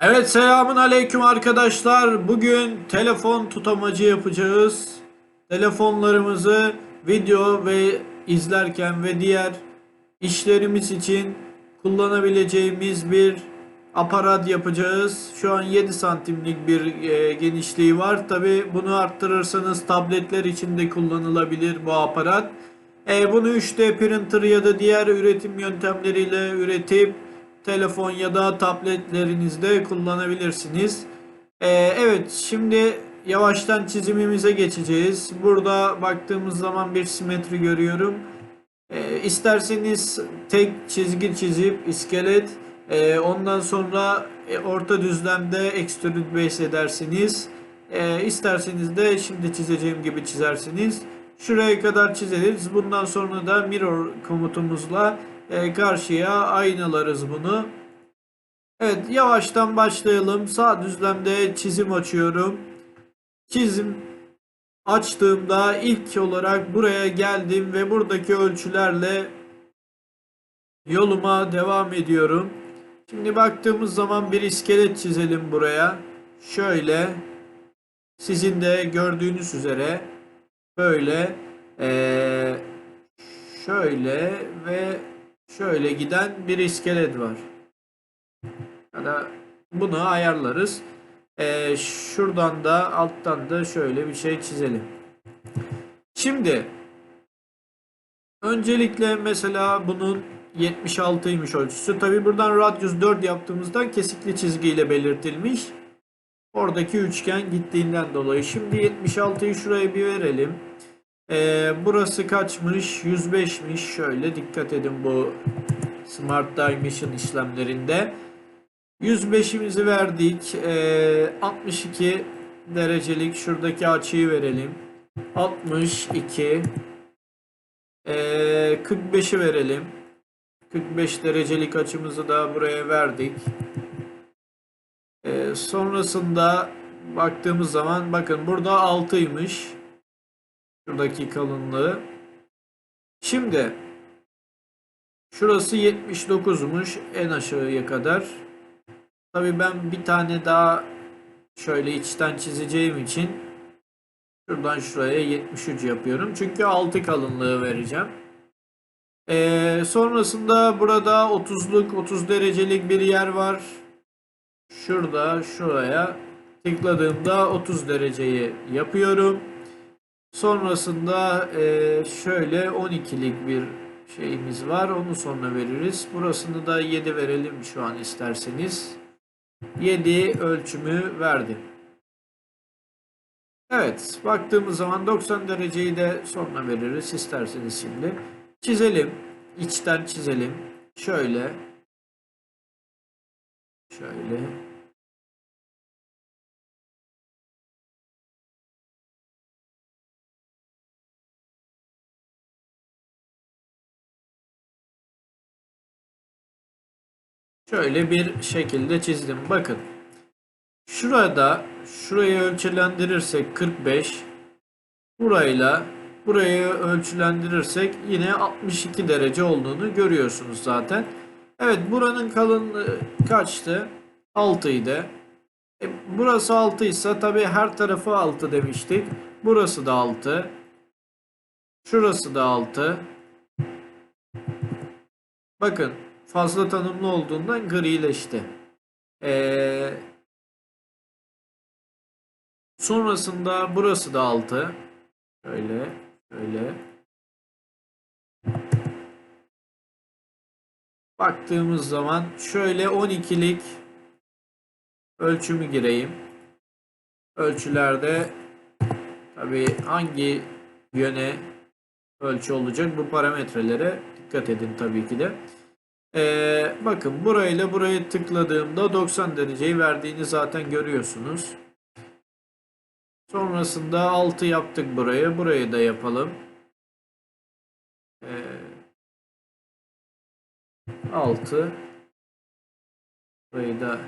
Evet selamun aleyküm arkadaşlar. Bugün telefon tutamacı yapacağız. Telefonlarımızı video ve izlerken ve diğer işlerimiz için kullanabileceğimiz bir aparat yapacağız. Şu an 7 santimlik bir e, genişliği var. Tabi bunu arttırırsanız tabletler için de kullanılabilir bu aparat. E, bunu 3D printer ya da diğer üretim yöntemleriyle üretip telefon ya da tabletlerinizde kullanabilirsiniz. E, evet şimdi yavaştan çizimimize geçeceğiz. Burada baktığımız zaman bir simetri görüyorum. E, isterseniz tek çizgi çizip iskelet e, ondan sonra e, orta düzlemde extrude base edersiniz. E, isterseniz de şimdi çizeceğim gibi çizersiniz. Şuraya kadar çizeriz. Bundan sonra da mirror komutumuzla e, karşıya aynalarız bunu. Evet yavaştan başlayalım. Sağ düzlemde çizim açıyorum. Çizim açtığımda ilk olarak buraya geldim ve buradaki ölçülerle yoluma devam ediyorum. Şimdi baktığımız zaman bir iskelet çizelim buraya. Şöyle sizin de gördüğünüz üzere böyle eee, şöyle ve şöyle giden bir iskelet var. Ya bunu ayarlarız. Eee, şuradan da alttan da şöyle bir şey çizelim. Şimdi öncelikle mesela bunun 76'ymış ölçüsü. Tabi buradan radius 4 yaptığımızdan kesikli çizgiyle belirtilmiş. Oradaki üçgen gittiğinden dolayı. Şimdi 76'yı şuraya bir verelim. Ee, burası kaçmış? 105'miş. Şöyle dikkat edin bu Smart Dimension işlemlerinde. 105'imizi verdik. Ee, 62 derecelik şuradaki açıyı verelim. 62 ee, 45'i verelim. 45 derecelik açımızı da buraya verdik. Ee, sonrasında baktığımız zaman bakın burada 6'ymış. Şuradaki kalınlığı. Şimdi şurası 79'muş en aşağıya kadar. Tabii ben bir tane daha şöyle içten çizeceğim için şuradan şuraya 73 yapıyorum. Çünkü 6 kalınlığı vereceğim. Ee, sonrasında burada 30'luk 30 derecelik bir yer var. Şurada şuraya tıkladığımda 30 dereceyi yapıyorum. Sonrasında e, şöyle 12'lik bir şeyimiz var. Onu sonra veririz. Burasını da 7 verelim şu an isterseniz. 7 ölçümü verdim. Evet, baktığımız zaman 90 dereceyi de sonra veririz isterseniz şimdi. Çizelim. İçten çizelim. Şöyle. Şöyle. Şöyle bir şekilde çizdim. Bakın. Şurada şurayı ölçülendirirsek 45 burayla burayı ölçülendirirsek yine 62 derece olduğunu görüyorsunuz zaten. Evet buranın kalınlığı kaçtı? 6 idi. E, burası 6 ise tabi her tarafı 6 demiştik. Burası da 6. Şurası da 6. Bakın fazla tanımlı olduğundan grileşti. Ee, sonrasında burası da 6. Şöyle, şöyle. Baktığımız zaman şöyle 12'lik ölçümü gireyim. Ölçülerde tabi hangi yöne ölçü olacak bu parametrelere dikkat edin tabii ki de. Ee, bakın burayla burayı tıkladığımda 90 dereceyi verdiğini zaten görüyorsunuz. Sonrasında 6 yaptık buraya. Burayı da yapalım. Ee, 6 Burayı da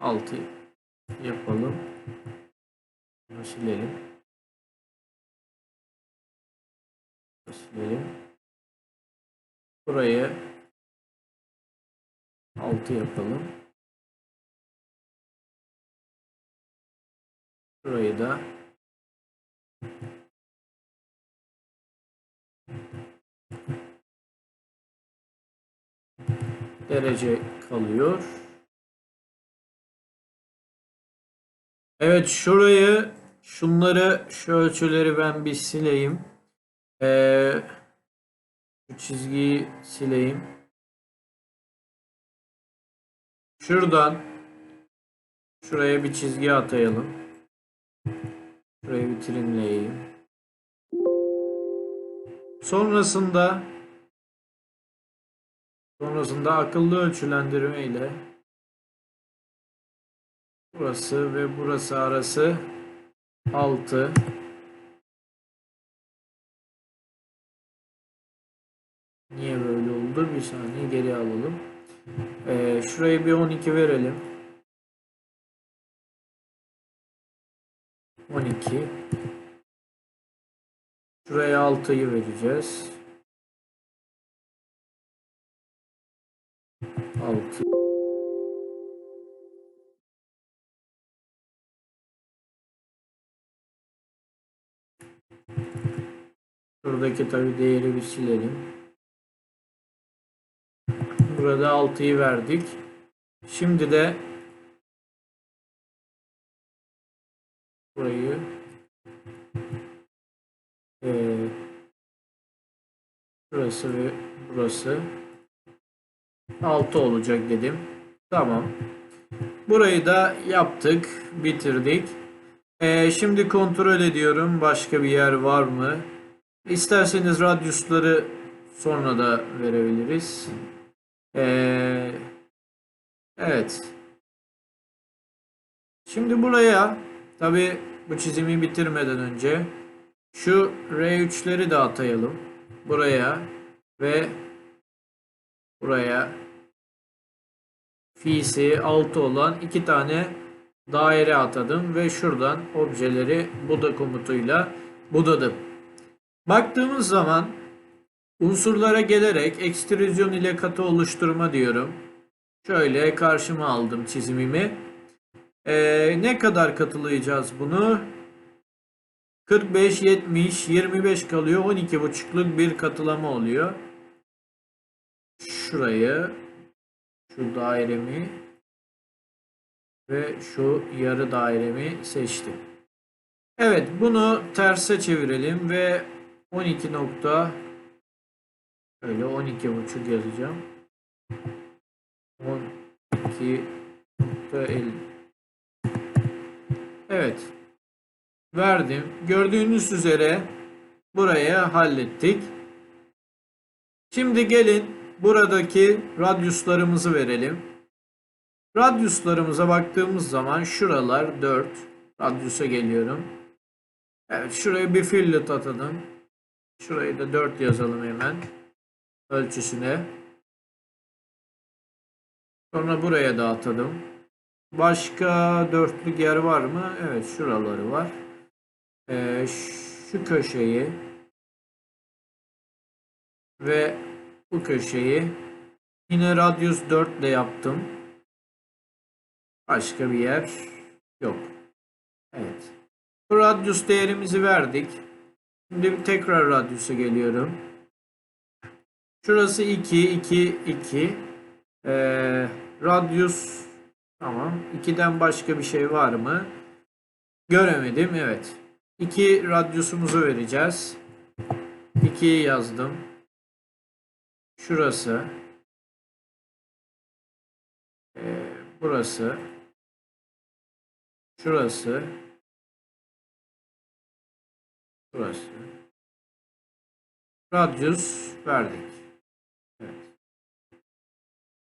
6 yapalım. Bunu silelim. Silelim. Burayı 6 yapalım. Burayı da derece kalıyor. Evet şurayı şunları şu ölçüleri ben bir sileyim. Eee şu çizgiyi sileyim. Şuradan şuraya bir çizgi atayalım. Şurayı bir trimleyeyim. Sonrasında sonrasında akıllı ölçülendirme ile burası ve burası arası 6 Niye böyle oldu? Bir saniye geri alalım. Ee, şuraya bir 12 verelim. 12 Şuraya 6'yı vereceğiz. 6 Şuradaki tabi değeri bir silelim. Burada 6'yı verdik. Şimdi de burayı eee burası ve burası 6 olacak dedim. Tamam. Burayı da yaptık, bitirdik. Eee, şimdi kontrol ediyorum başka bir yer var mı? İsterseniz radyusları sonra da verebiliriz. Ee, evet. Şimdi buraya tabi bu çizimi bitirmeden önce şu R3'leri de atayalım. Buraya ve buraya fi'si 6 olan iki tane daire atadım ve şuradan objeleri buda komutuyla budadım. Baktığımız zaman unsurlara gelerek ekstrüzyon ile katı oluşturma diyorum. Şöyle karşıma aldım çizimimi. Ee, ne kadar katılayacağız bunu? 45, 70, 25 kalıyor. 12,5'luk bir katılama oluyor. Şurayı, şu dairemi ve şu yarı dairemi seçtim. Evet, bunu terse çevirelim ve 12 nokta öyle 12 buçuk yazacağım. 12 nokta 50 Evet. Verdim. Gördüğünüz üzere buraya hallettik. Şimdi gelin buradaki radyuslarımızı verelim. Radyuslarımıza baktığımız zaman şuralar 4. Radyusa geliyorum. Evet şuraya bir fillet atalım. Şurayı da 4 yazalım hemen. Ölçüsüne. Sonra buraya da atalım. Başka dörtlük yer var mı? Evet şuraları var. Ee, şu köşeyi ve bu köşeyi yine radyus 4 ile yaptım. Başka bir yer yok. Evet. Bu radyus değerimizi verdik. Şimdi tekrar radyusa geliyorum. Şurası 2, 2, 2. Ee, radyus tamam. 2'den başka bir şey var mı? Göremedim. Evet. 2 radyusumuzu vereceğiz. 2'yi yazdım. Şurası. Ee, burası. Şurası. Burası. Radyus verdik.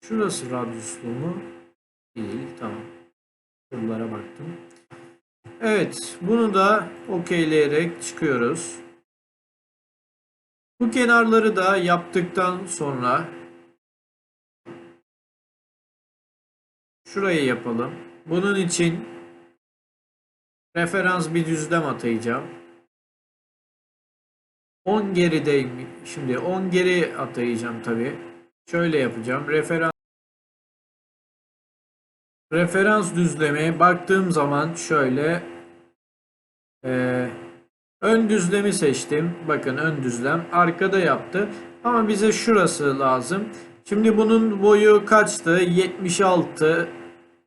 Şurası radyuslu mu? Değil. Tamam. Şuralara baktım. Evet. Bunu da okeyleyerek çıkıyoruz. Bu kenarları da yaptıktan sonra şurayı yapalım. Bunun için referans bir düzlem atayacağım. 10 gerideyim. Şimdi 10 geri atayacağım tabi. Şöyle yapacağım. Referans referans düzlemi baktığım zaman şöyle Ee, ön düzlemi seçtim. Bakın ön düzlem arkada yaptı. Ama bize şurası lazım. Şimdi bunun boyu kaçtı? 76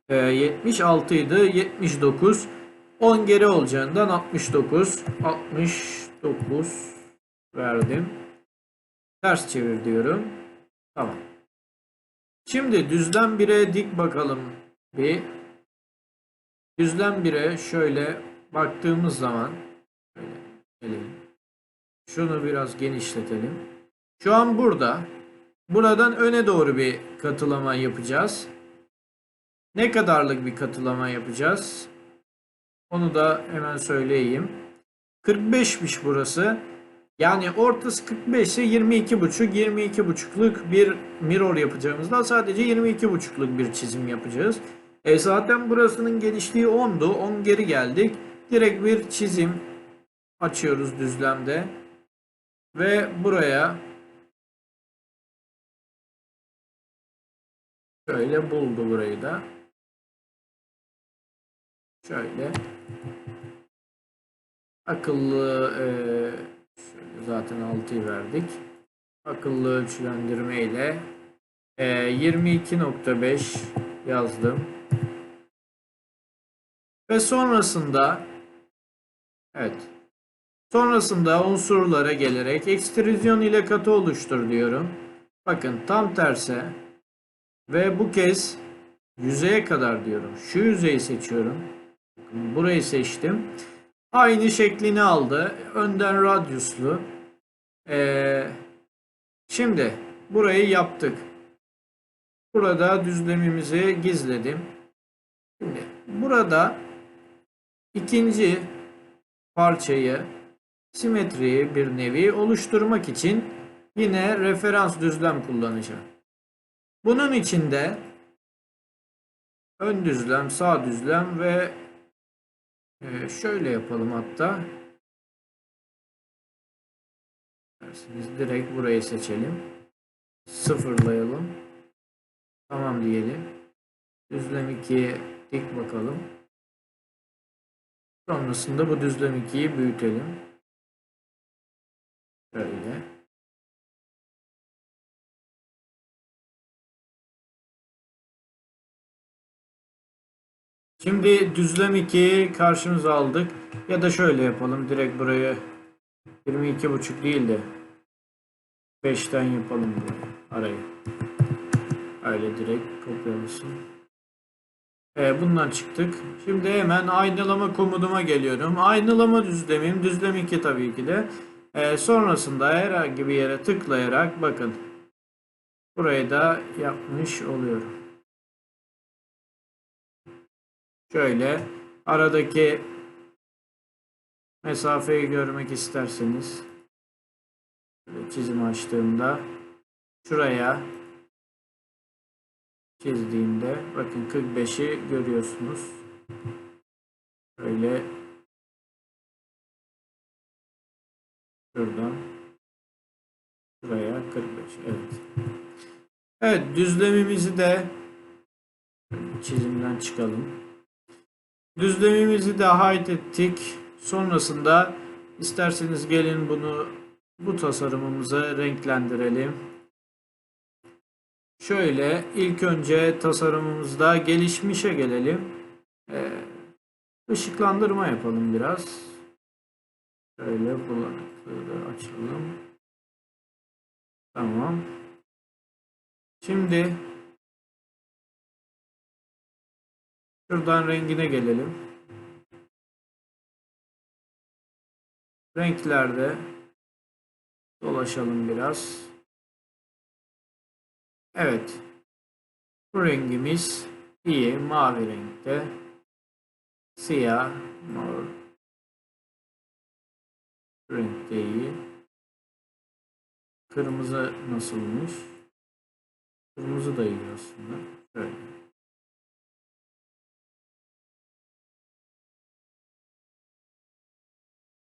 e, 76 idi. 79 10 geri olacağından 69 69 verdim. Ters çevir diyorum. Tamam. Şimdi düzlem 1'e dik bakalım bir. Düzlem 1'e şöyle baktığımız zaman. Şunu biraz genişletelim. Şu an burada. Buradan öne doğru bir katılama yapacağız. Ne kadarlık bir katılama yapacağız? Onu da hemen söyleyeyim. 45'miş burası. Yani ortası 45 ise 22,5 22,5'luk bir mirror yapacağımızda sadece 22,5'luk bir çizim yapacağız. E zaten burasının genişliği 10'du. 10 geri geldik. Direkt bir çizim açıyoruz düzlemde. Ve buraya şöyle buldu burayı da. Şöyle akıllı e, şöyle zaten 6'yı verdik. Akıllı ölçülendirme ile e, 22.5 yazdım. Ve sonrasında evet sonrasında unsurlara gelerek ekstrüzyon ile katı oluştur diyorum. Bakın tam terse ve bu kez yüzeye kadar diyorum. Şu yüzeyi seçiyorum. Burayı seçtim. Aynı şeklini aldı. Önden radyuslu. Ee, şimdi burayı yaptık. Burada düzlemimizi gizledim. Şimdi burada ikinci parçayı simetriyi bir nevi oluşturmak için yine referans düzlem kullanacağım. Bunun içinde ön düzlem, sağ düzlem ve ee, şöyle yapalım hatta. Dersiniz direkt burayı seçelim. Sıfırlayalım. Tamam diyelim. Düzlem 2'ye dik bakalım. Sonrasında bu düzlem 2'yi büyütelim. Şöyle. Şimdi düzlem 2'yi karşımıza aldık. Ya da şöyle yapalım. Direkt burayı 22.5 değil de 5'ten yapalım burayı. Arayı. Öyle direkt kopyalasın. Ee, bundan çıktık. Şimdi hemen aynalama komutuma geliyorum. Aynalama düzlemim. Düzlem 2 tabii ki de. Ee, sonrasında herhangi bir yere tıklayarak bakın. Burayı da yapmış oluyorum. Şöyle aradaki mesafeyi görmek isterseniz çizim açtığımda şuraya çizdiğimde bakın 45'i görüyorsunuz. Böyle şuradan şuraya 45 evet. Evet düzlemimizi de çizimden çıkalım. Düzlemimizi de hide ettik. Sonrasında isterseniz gelin bunu bu tasarımımıza renklendirelim. Şöyle ilk önce tasarımımızda gelişmişe gelelim. Ee, ışıklandırma yapalım biraz. Şöyle bulanıklığı açalım. Tamam. Şimdi Şuradan rengine gelelim. Renklerde dolaşalım biraz. Evet. Bu rengimiz iyi. Mavi renkte. Siyah, mor renkte iyi. Kırmızı nasılmış? Kırmızı da iyi aslında. Şöyle.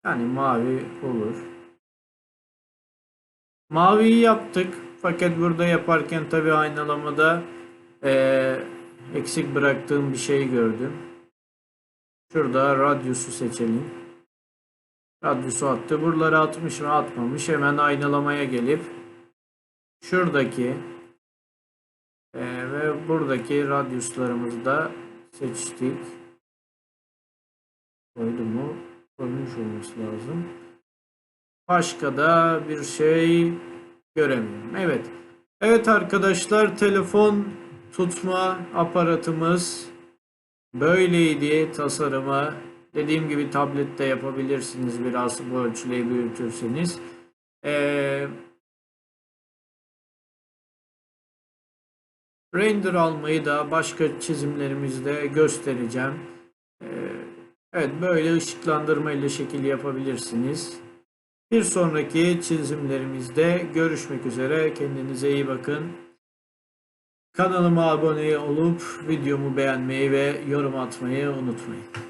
Yani mavi olur. Maviyi yaptık. Fakat burada yaparken tabi aynalamada ee, eksik bıraktığım bir şey gördüm. Şurada radyusu seçelim. Radyosu attı. Buraları atmış mı atmamış. Hemen aynalamaya gelip şuradaki e, ve buradaki radyuslarımızı da seçtik. Koydu mu? Koymuş olması lazım. Başka da bir şey göremiyorum. Evet. Evet arkadaşlar telefon tutma aparatımız böyleydi tasarımı. Dediğim gibi tablette yapabilirsiniz biraz bu ölçüleri büyütürseniz. Ee, render almayı da başka çizimlerimizde göstereceğim. Ee, evet böyle ışıklandırma ile şekil yapabilirsiniz. Bir sonraki çizimlerimizde görüşmek üzere. Kendinize iyi bakın. Kanalıma abone olup videomu beğenmeyi ve yorum atmayı unutmayın.